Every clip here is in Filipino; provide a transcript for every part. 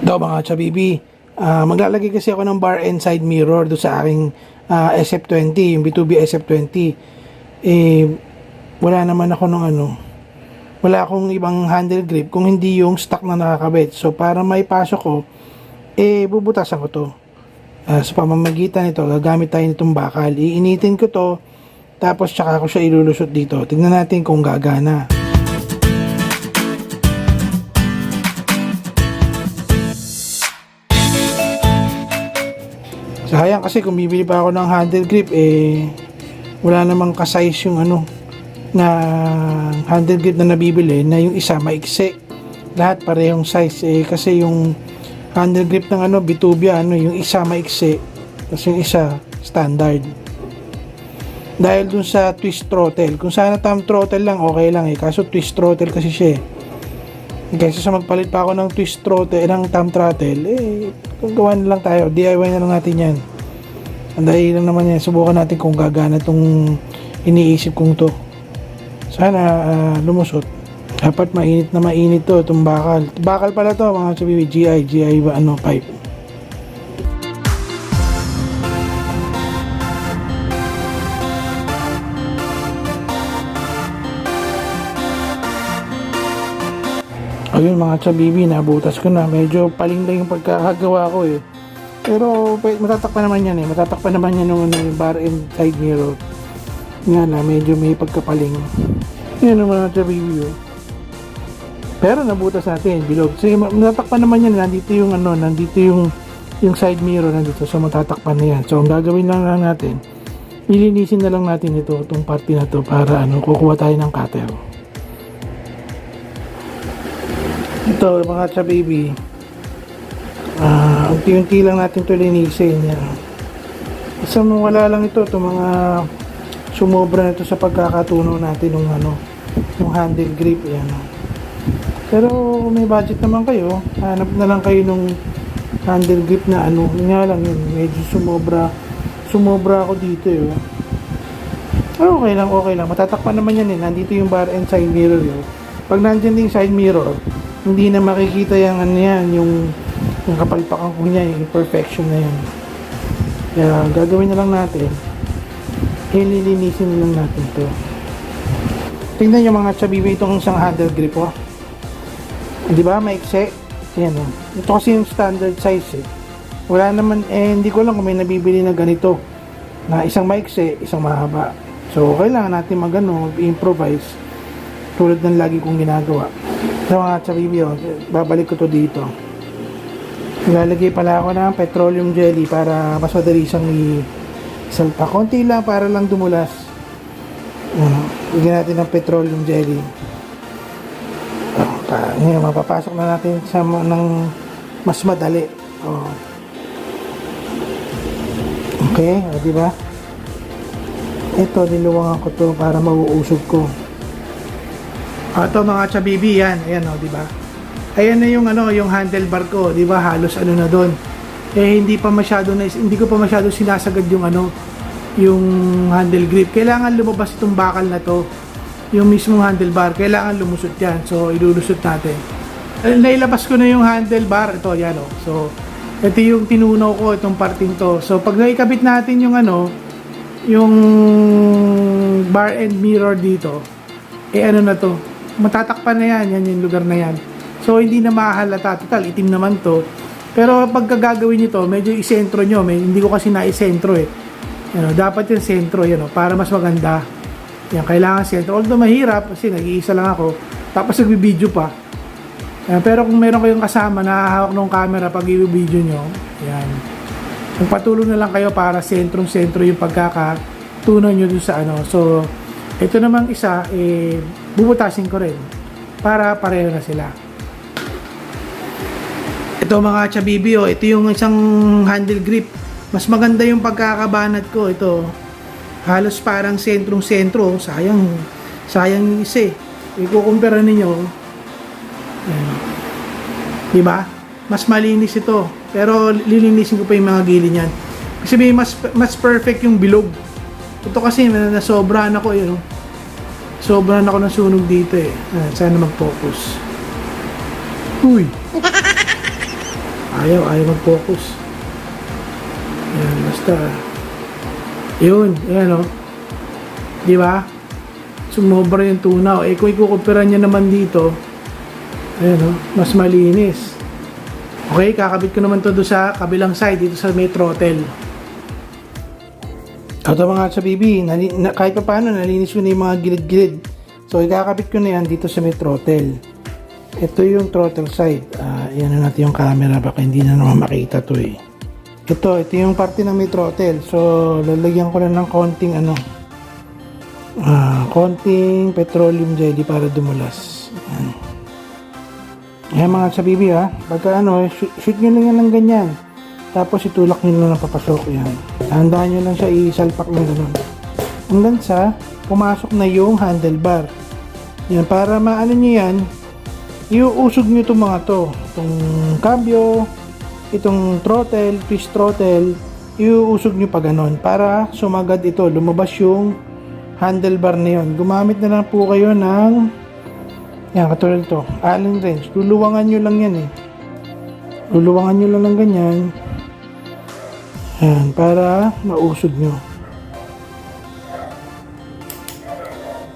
Daw mga chabibi, ah maglalagay kasi ako ng bar and side mirror do sa aking ah, SF20, yung B2B SF20. Eh, wala naman ako nung ano, wala akong ibang handle grip kung hindi yung stock na nakakabit. So, para may pasok ko, eh, bubutasan ko to. Ah, sa pamamagitan nito, gagamit tayo nitong bakal. Iinitin ko to, tapos tsaka ko siya ilulusot dito. Tingnan natin kung gagana. Sayang kasi kung bibili pa ako ng handle grip, eh, wala namang ka-size yung ano, na handle grip na nabibili na yung isa maiksi. Lahat parehong size eh, kasi yung handle grip ng ano, Bitubia, ano, yung isa maiksi, tapos yung isa standard. Dahil dun sa twist throttle, kung sana thumb throttle lang, okay lang eh, kaso twist throttle kasi siya eh. Kaysa sa magpalit pa ako ng twist throttle, eh, ng thumb throttle, eh, gawa na lang tayo, DIY na lang natin yan. Ang dahil lang naman yan, subukan natin kung gagana tong iniisip kong to. Sana ah, lumusot. Dapat mainit na mainit to, itong bakal. Bakal pala to, mga sabi, GI, GI ba, ano, pipe. Ayun mga chabibi, nabutas ko na. Medyo paling lang yung pagkakagawa ko eh. Pero matatakpan naman yan eh. Matatakpan naman yan yung, ano, yung bar and side mirror. Nga na, medyo may pagkapaling. Yan mga chabibi oh. Pero nabutas natin, bilog. Sige, ma- matatakpan naman yan. Nandito yung ano, nandito yung yung side mirror nandito. So matatakpan na yan. So ang gagawin lang, lang natin, ilinisin na lang natin ito, itong parte na to para ano, kukuha tayo ng cutter. Ito mga chabibi, ah, unti-unti lang natin ito linisin. Yan. Isang wala lang ito, itong mga sumobra na ito sa pagkakatuno natin ng ano, yung handle grip. Yan. Pero may budget naman kayo, hanap na lang kayo nung handle grip na ano, yun nga lang yun, medyo sumobra, sumobra ako dito eh. oh. Pero okay lang, okay lang. Matatakpan naman yan eh. Nandito yung bar and side mirror yun. Pag nandyan din yung side mirror, hindi na makikita yung ano yan, yung, yung kapalpakan ko niya, yung imperfection na yan. Kaya gagawin na lang natin, ililinisin na lang natin to. Tingnan yung mga chabibi itong isang handle grip oh. Di ba? Maikse. Yan oh. Ito kasi yung standard size eh. Wala naman, eh hindi ko lang kung may nabibili na ganito. Na isang maikse, isang mahaba. So, kailangan natin mag-ano, improvise tulad ng lagi kong ginagawa. So mga chabibi, oh, babalik ko to dito. Ilalagay pala ako ng petroleum jelly para mas madali siyang isalpa. Konti lang para lang dumulas. Uh, Lagyan natin ng petroleum jelly. Oh, pa, ngayon, mapapasok na natin sa ng mas madali. Oh. Okay, di ba? Ito, niluwangan ko to para mauusog ko. Ah, ito mga chabibi yan. Ayan o, di ba? Ayan na yung ano, yung handlebar ko, di ba? Halos ano na doon. Eh hindi pa masyado na hindi ko pa masyado sinasagad yung ano, yung handle grip. Kailangan lumabas itong bakal na to. Yung mismong handlebar, kailangan lumusot yan. So ilulusot natin. Eh, nailabas ko na yung handlebar. Ito, yan o. So, ito yung tinunaw ko, itong parting to. So, pag naikabit natin yung ano, yung bar and mirror dito, eh ano na to, matatakpan na yan, yan yung lugar na yan. So, hindi na mahalata. Total, itim naman to. Pero pagka gagawin nyo to, medyo isentro nyo. May, hindi ko kasi na-isentro eh. Ano, dapat yung sentro, yan, oh, para mas maganda. Yan, kailangan sentro. Although mahirap, kasi nag-iisa lang ako. Tapos nagbibideo pa. Yan, pero kung meron kayong kasama na hawak ng camera pag i-video nyo, yan. Kung patulong na lang kayo para sentrong-sentro yung pagkakatunan nyo dun sa ano. So, ito namang isa, eh, bubutasin ko rin para pareho na sila. Ito mga chabibi, oh, ito yung isang handle grip. Mas maganda yung pagkakabanat ko. Ito, halos parang sentrong-sentro. Sayang, sayang yung isa eh. Ikukumpara ninyo. Ayan. Di ba? Mas malinis ito. Pero lilinisin ko pa yung mga gilid niyan. Kasi may mas, mas perfect yung bilog. Ito kasi na, nasobrahan ako yun. oh. Sobrahan ako ng sunog dito eh. Ayan, sana mag-focus. Uy! Ayaw, ayaw mag-focus. Yan, basta. Yun, yan o. Di ba? Sumobra yung tunaw. Eh, kung ikukumpira niya naman dito, ayan o, mas malinis. Okay, kakabit ko naman to doon sa kabilang side, dito sa may throttle. Ito mga sa BB, nali, na, kahit pa paano, nalinis ko na yung mga gilid-gilid. So, ikakabit ko na yan dito sa may throttle. Ito yung throttle side. Ah, yan na natin yung camera, baka hindi na naman makita to eh. Ito, ito yung parte ng may throttle. So, lalagyan ko na ng konting ano, ah, konting petroleum jelly para dumulas. Yan. Ayan mga sa BB ha. Pagka ano, shoot, shoot nyo lang yan ng ganyan. Tapos itulak nyo lang ng papasok yan. Handaan nyo lang siya isalpak ng ganun. Hanggang sa pumasok na yung handlebar. Yan, para maano nyo yan, iuusog nyo itong mga to. Itong cambio, itong throttle, twist throttle, iuusog nyo pa ganun. Para sumagad ito, lumabas yung handlebar na yun. Gumamit na lang po kayo ng yan, katulad ito. Allen wrench. Luluwangan nyo lang yan eh. Luluwangan nyo lang ng ganyan. Yan, para mausog nyo.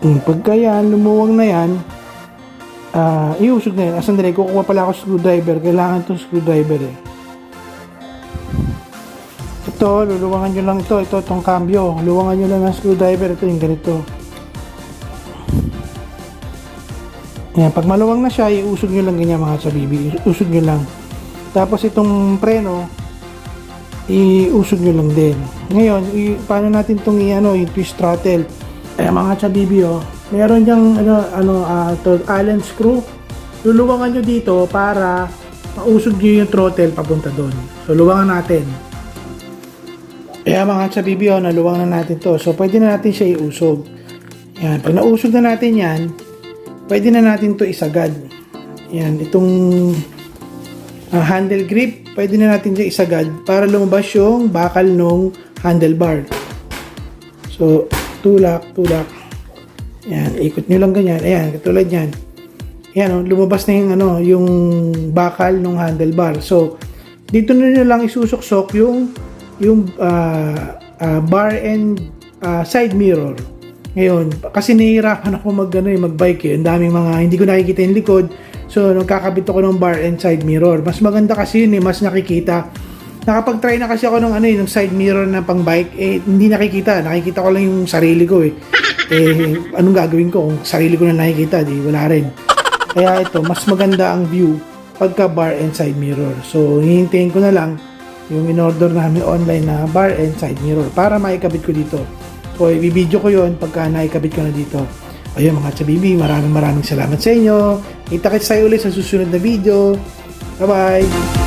Hmm, pagka yan, lumuwang na yan, ah, iusog na yan. Ah, sandali, kukuha pala ako screwdriver. Kailangan itong screwdriver eh. Ito, luluwangan nyo lang ito. Ito, itong cambio. Luwangan nyo lang ng screwdriver. Ito yung ganito. Yan, pag maluwang na siya, iusog nyo lang ganyan mga sabibi. Usog nyo lang. Tapos itong preno, iusog nyo lang din. Ngayon, paano natin itong i-ano, yung twist throttle? Eh mga sabibi oh, meron diyang ano, ano, ah, to, Allen screw. Luluwangan nyo dito para mausog nyo yung throttle papunta doon. So, luwangan natin. Kaya mga sabibi oh, naluwang na natin to. So, pwede na natin siya iusog. Yan, pag nausog na natin yan, pwede na natin to isagad. Yan, itong ah, handle grip, pwede na natin siya isagad para lumabas yung bakal nung handlebar. So, tulak, tulak. Yan, ikot nyo lang ganyan. Ayan, katulad yan. Yan, oh, lumabas na yung, ano, yung bakal nung handlebar. So, dito na nyo lang isusuksok yung yung ah, ah, bar and ah, side mirror. Ngayon, kasi nahihirapan ako mag, ano, eh, mag-bike eh. Ang daming mga, hindi ko nakikita yung likod. So, nagkakabit ako ng bar and side mirror. Mas maganda kasi yun eh, mas nakikita. Nakapag-try na kasi ako ng ano eh, ng side mirror na pang bike, eh, hindi nakikita. Nakikita ko lang yung sarili ko eh. Eh, anong gagawin ko kung sarili ko na nakikita? Di, wala rin. Kaya ito, mas maganda ang view pagka bar and side mirror. So, hihintayin ko na lang yung in-order namin online na bar and side mirror para maikabit ko dito. So, i-video ko yon pagka naikabit ko na dito. Ayun mga chabibi, maraming maraming salamat sa inyo. Kita kits tayo ulit sa susunod na video. Bye-bye!